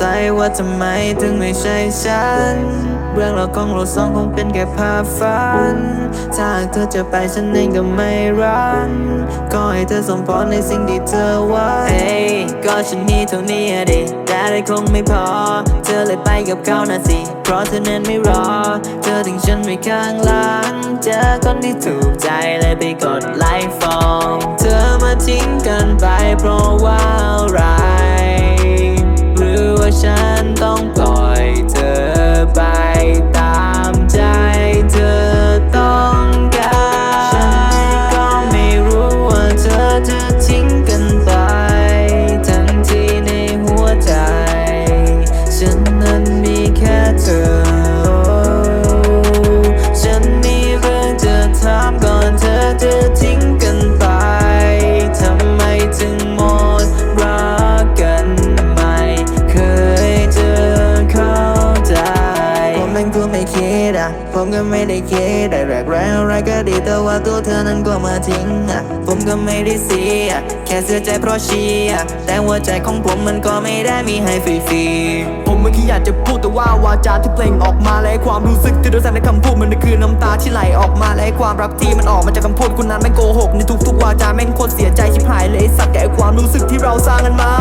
ว่าทำไมถึงไม่ใช่ฉัน เรื่องราวของเราสองคงเป็นแค่ภาพฝัน ถ้าเธอจะไปฉันเองก็ไม่รันก็ให้เธอสมพรในสิ่งที่เธอหว่าเฮ้ยก็ฉันมีเท่านี้อะดิแต่ได้คงไม่พอ เธอเลยไปกับเขานะสิ เพราะเธอนั้นไม่รอ เธอถึงฉันไม่ข้างหลัง เจอคนที่ถูกใจเลยไปกดไลค์ฟอลเธอมาทิ้งกันไปเพราะว่า ผมก็ไม่ได้คิดได้แรกแรกอะไรก็ดีแต่ว่าตัวเธอนั้นก็มาทิ้งอะผมก็ไม่ได้เสียแค่เสียใจเพราะเชียแต่หัวใจของผมมันก็ไม่ได้มีให้ฟรีๆผมไม่คิดอยากจะพูดแต่ว่าวาจาที่เปล่งออกมาและความรู้สึกที่โดนใส่ในคำพูดมันคือน้ำตาที่ไหลออกมาและความรักที่มันออกมาจากคำพูดคุณนั้นแม่งโกหกในทุกๆวาจาแม่งโคตรเสียใจชิบหายเลยไอสัตว์แก่ความรู้สึกที่เราสร้างกันมา